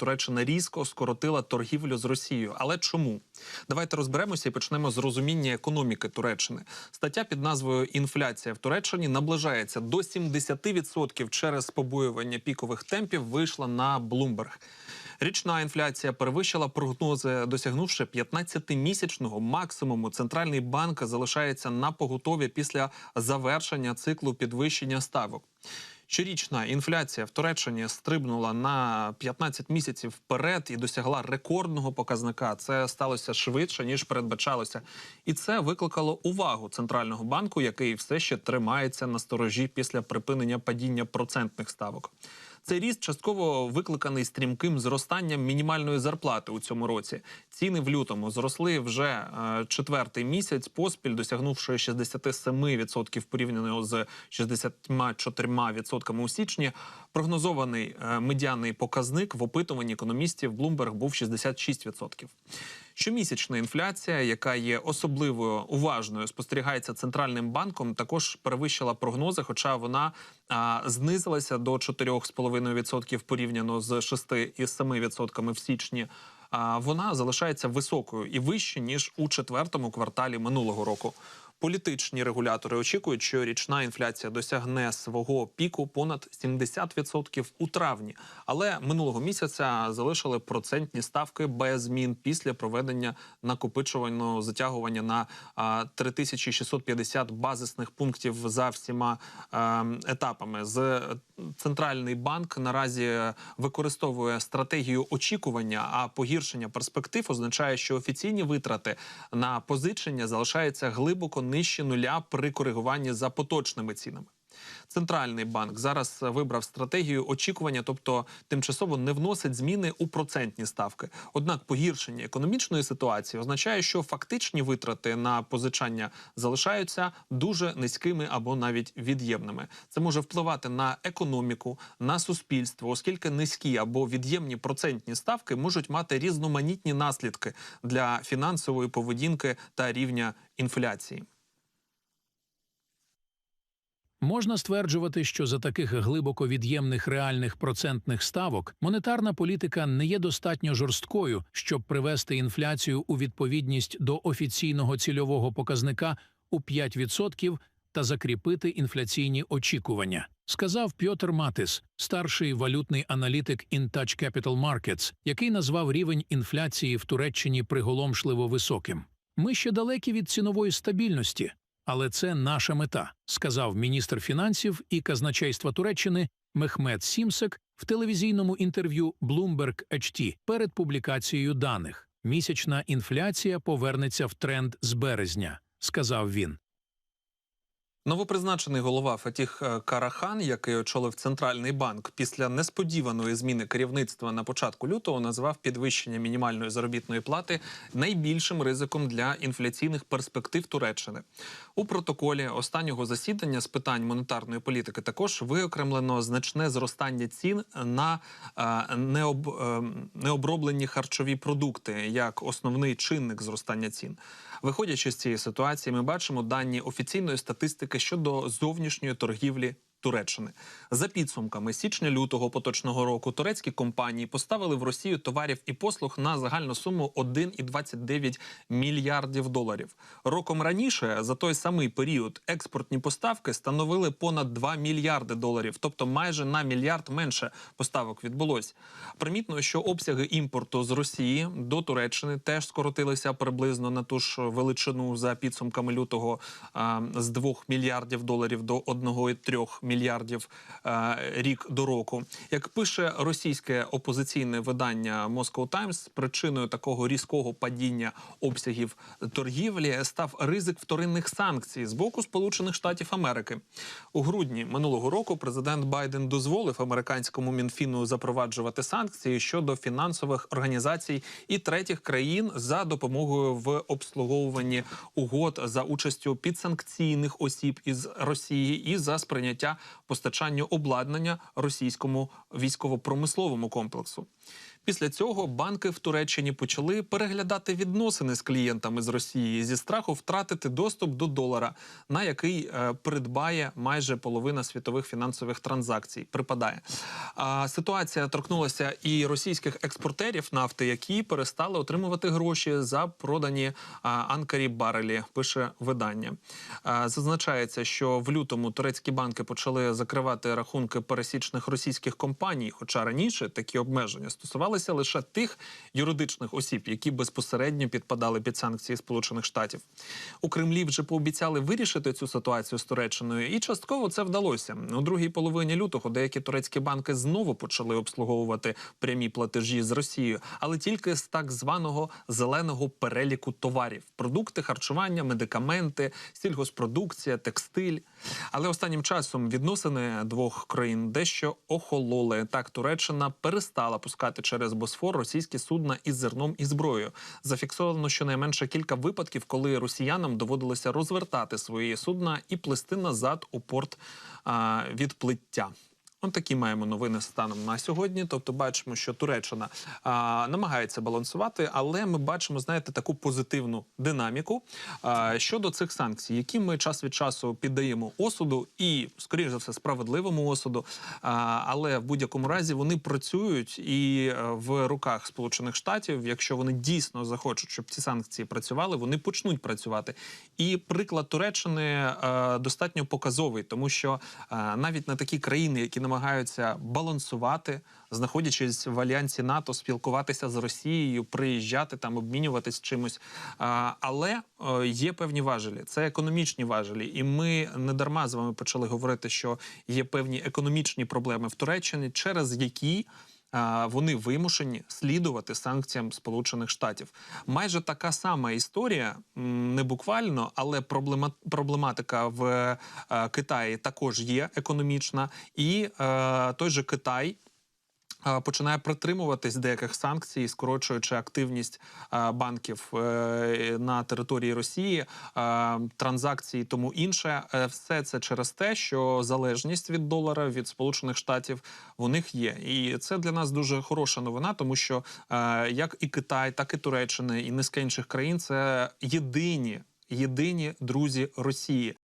Туреччина різко скоротила торгівлю з Росією. Але чому? Давайте розберемося і почнемо з розуміння економіки Туреччини. Стаття під назвою Інфляція в Туреччині наближається до 70% через побоювання пікових темпів. Вийшла на Bloomberg. Річна інфляція перевищила прогнози, досягнувши 15-місячного максимуму. Центральний банк залишається на поготові після завершення циклу підвищення ставок. Щорічна інфляція в Туреччині стрибнула на 15 місяців вперед і досягла рекордного показника. Це сталося швидше ніж передбачалося, і це викликало увагу центрального банку, який все ще тримається на сторожі після припинення падіння процентних ставок. Цей ріст частково викликаний стрімким зростанням мінімальної зарплати у цьому році. Ціни в лютому зросли вже е, четвертий місяць поспіль, досягнувши 67% порівняно з 64% у січні. Прогнозований е, медіанний показник в опитуванні економістів Bloomberg був 66%. Щомісячна інфляція, яка є особливою уважною, спостерігається центральним банком, також перевищила прогнози, хоча вона а, знизилася до 4,5% порівняно з 6,7% в січні. Вона залишається високою і вище ніж у четвертому кварталі минулого року. Політичні регулятори очікують, що річна інфляція досягне свого піку понад 70% у травні, але минулого місяця залишили процентні ставки без змін після проведення накопичувального затягування на а, 3650 базисних пунктів за всіма етапами. З центральний банк наразі використовує стратегію очікування, а погіршення перспектив означає, що офіційні витрати на позичення залишаються глибоко нижче нуля при коригуванні за поточними цінами. Центральний банк зараз вибрав стратегію очікування, тобто тимчасово не вносить зміни у процентні ставки. Однак погіршення економічної ситуації означає, що фактичні витрати на позичання залишаються дуже низькими або навіть від'ємними. Це може впливати на економіку, на суспільство, оскільки низькі або від'ємні процентні ставки можуть мати різноманітні наслідки для фінансової поведінки та рівня інфляції. Можна стверджувати, що за таких глибоко від'ємних реальних процентних ставок монетарна політика не є достатньо жорсткою, щоб привести інфляцію у відповідність до офіційного цільового показника у 5% та закріпити інфляційні очікування, сказав Пьотр Матис, старший валютний аналітик InTouch Capital Markets, який назвав рівень інфляції в Туреччині приголомшливо високим. Ми ще далекі від цінової стабільності. Але це наша мета, сказав міністр фінансів і казначейства Туреччини Мехмед Сімсек в телевізійному інтерв'ю Bloomberg HT перед публікацією даних. Місячна інфляція повернеться в тренд з березня, сказав він. Новопризначений голова Фатіх е, Карахан, який очолив центральний банк, після несподіваної зміни керівництва на початку лютого назвав підвищення мінімальної заробітної плати найбільшим ризиком для інфляційних перспектив Туреччини. У протоколі останнього засідання з питань монетарної політики також виокремлено значне зростання цін на е, необ, е, необроблені харчові продукти як основний чинник зростання цін. Виходячи з цієї ситуації, ми бачимо дані офіційної статистики щодо зовнішньої торгівлі. Туреччини за підсумками січня-лютого поточного року турецькі компанії поставили в Росію товарів і послуг на загальну суму 1,29 мільярдів доларів. Роком раніше за той самий період експортні поставки становили понад 2 мільярди доларів, тобто майже на мільярд менше поставок відбулось. Примітно, що обсяги імпорту з Росії до Туреччини теж скоротилися приблизно на ту ж величину за підсумками лютого з 2 мільярдів доларів до 1,3 мільярдів а, рік до року. Як пише російське опозиційне видання Moscow Times, причиною такого різкого падіння обсягів торгівлі став ризик вторинних санкцій з боку Сполучених Штатів Америки. У грудні минулого року президент Байден дозволив американському мінфіну запроваджувати санкції щодо фінансових організацій і третіх країн за допомогою в обслуговуванні угод за участю підсанкційних осіб із Росії і за сприйняття постачанню обладнання російському військово-промисловому комплексу. Після цього банки в Туреччині почали переглядати відносини з клієнтами з Росії зі страху втратити доступ до долара, на який е, придбає майже половина світових фінансових транзакцій. Припадає. А ситуація торкнулася і російських експортерів нафти, які перестали отримувати гроші за продані а, анкарі барелі. Пише видання. А, зазначається, що в лютому турецькі банки почали закривати рахунки пересічних російських компаній. Хоча раніше такі обмеження стосувалися лише тих юридичних осіб, які безпосередньо підпадали під санкції Сполучених Штатів. У Кремлі вже пообіцяли вирішити цю ситуацію з Туреччиною, і частково це вдалося. У другій половині лютого деякі турецькі банки знову почали обслуговувати прямі платежі з Росією, але тільки з так званого зеленого переліку товарів: продукти харчування, медикаменти, сільгоспродукція, текстиль. Але останнім часом відносини двох країн дещо охололи. Так, Туреччина перестала пускати через Босфор російські судна із зерном і зброєю. Зафіксовано щонайменше кілька випадків, коли росіянам доводилося розвертати свої судна і плести назад у порт а, відплиття. От такі маємо новини станом на сьогодні. Тобто, бачимо, що Туреччина а, намагається балансувати, але ми бачимо, знаєте, таку позитивну динаміку а, щодо цих санкцій, які ми час від часу піддаємо осуду і, скоріш за все, справедливому осуду. А, але в будь-якому разі вони працюють і е, в руках Сполучених Штатів, якщо вони дійсно захочуть, щоб ці санкції працювали, вони почнуть працювати. І приклад Туреччини е, достатньо показовий, тому що е, навіть на такі країни, які намагаються балансувати, знаходячись в альянсі НАТО, спілкуватися з Росією, приїжджати там, обмінюватись чимось. Але е, є певні важелі. Це економічні важелі, і ми не дарма з вами почали говорити, що є певні економічні проблеми в Туреччині, через які. Вони вимушені слідувати санкціям Сполучених Штатів. Майже така сама історія, не буквально, але проблематика в е, Китаї також є економічна, і е, той же Китай. Починає притримуватись деяких санкцій, скорочуючи активність банків е, на території Росії, транзакції, тому інше. Е, Все це через те, що залежність від долара від Сполучених Штатів у них є, і це для нас дуже хороша новина, тому що е, як і Китай, так і Туреччина, і низка інших країн це єдині єдині друзі Росії.